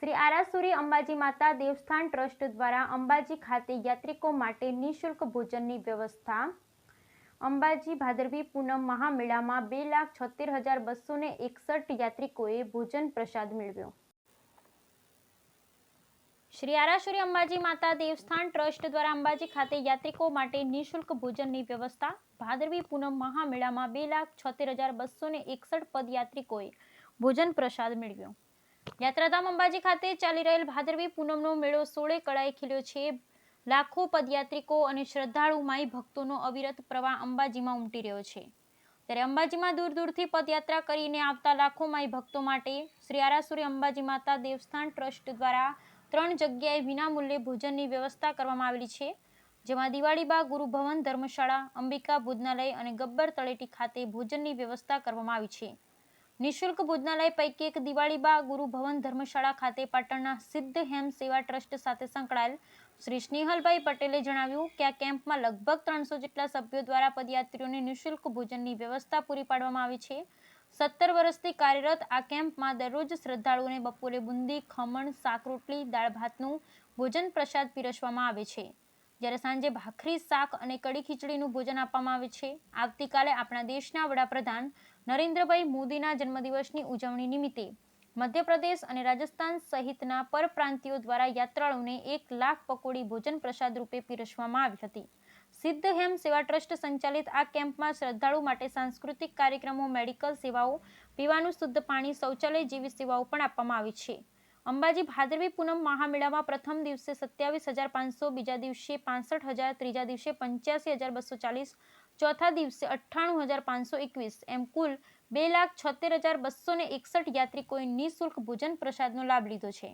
શ્રી આરાસુરી અંબાજી માતા દેવસ્થાન ટ્રસ્ટ દ્વારા અંબાજી ખાતે યાત્રિકો માટે નિઃશુલ્ક ભોજનની વ્યવસ્થા. અંબાજી ભાદરવી પૂનમ મહામેળામાં બે લાખ છોતેર હજાર બસો ને એકસઠ યાત્રિકોએ ભોજન પ્રસાદ મેળવ્યો. શ્રી આરાસુરી અંબાજી માતા દેવસ્થાન ટ્રસ્ટ દ્વારા અંબાજી ખાતે યાત્રિકો માટે નિઃશુલ્ક ભોજનની વ્યવસ્થા. ભાદરવી પૂનમ મહામેળામાં બે લાખ છોતેર હજાર બસો ને એકસઠ પદયાત્રિકોએ ભોજન પ્રસાદ મેળવ્યો. યાત્રાધામ અંબાજી ખાતે ચાલી રહેલ ભાદરવી પૂનમનો મેળો સોળે કળાએ ખીલ્યો છે. લાખો પદયાત્રિકો અને શ્રદ્ધાળુ માઈ ભક્તોનો અવિરત પ્રવાહ અંબાજીમાં ઉમટી રહ્યો છે. ત્યારે અંબાજીમાં દૂર દૂરથી પદયાત્રા કરીને આવતા લાખો માઈ ભક્તો માટે શ્રી આરાસુરી અંબાજી માતા દેવસ્થાન ટ્રસ્ટ દ્વારા ત્રણ જગ્યાએ વિનામૂલ્યે ભોજનની વ્યવસ્થા કરવામાં આવેલી છે. જેમાં દિવાળીબા ગુરુભવન ધર્મશાળા, અંબિકા ભોજનાલય અને ગબ્બર તળેટી ખાતે ભોજનની વ્યવસ્થા કરવામાં આવી છે. નિઃશુલ્ક ભોજનાલય પૈકી એક દિવાળીબા ગુરુ ભવન ધર્મશાળા ખાતે પાટણના સિદ્ધ હેમ સેવા ટ્રસ્ટ સાથે સંકળાયેલ શ્રી સ્નેહલભાઈ પટેલે જણાવ્યું કે આ કેમ્પમાં લગભગ ત્રણસો જેટલા સભ્યો દ્વારા પદયાત્રીઓને નિઃશુલ્ક ભોજનની વ્યવસ્થા પૂરી પાડવામાં આવી છે. સત્તર વર્ષથી કાર્યરત આ કેમ્પમાં દરરોજ શ્રદ્ધાળુઓને બપોરે બુંદી, ખમણ, શાક રોટલી, દાળ ભાતનું ભોજન પ્રસાદ પીરસવામાં આવે છે. જ્યારે સાંજે ભાખરી, શાક અને કડી ખીચડીનું ભોજન આપવામાં આવે છે. આવતીકાલે આપણા દેશના વડાપ્રધાન નરેન્દ્રભાઈ મોદીના જન્મદિવસની ઉજવણી નિમિત્તે મધ્યપ્રદેશ અને રાજસ્થાન સહિતના પરપ્રાંતિયો દ્વારા યાત્રાળુઓને એક લાખ પકોડી ભોજન પ્રસાદ રૂપે પીરસવામાં આવી હતી. સિદ્ધ હેમ સેવા ટ્રસ્ટ સંચાલિત આ કેમ્પમાં શ્રદ્ધાળુ માટે સાંસ્કૃતિક કાર્યક્રમો, મેડિકલ સેવાઓ, પીવાનું શુદ્ધ પાણી, શૌચાલય જેવી સેવાઓ પણ આપવામાં આવી છે. અંબાજી ભાદરવી પૂનમ મહામેળામાં પ્રથમ દિવસે સત્યાવીસ હજાર પાંચસો, બીજા દિવસે પાસઠ હજાર, ત્રીજા દિવસે પંચ્યાસી હજાર બસો ચાલીસ ચોથા દિવસે અઠ્ઠાણું હજાર પાંચસો એકવીસ એમ કુલ બે લાખ છોતેર હજાર બસો એકસઠ યાત્રિકોએ નિઃશુલ્ક ભોજન પ્રસાદનો લાભ લીધો છે.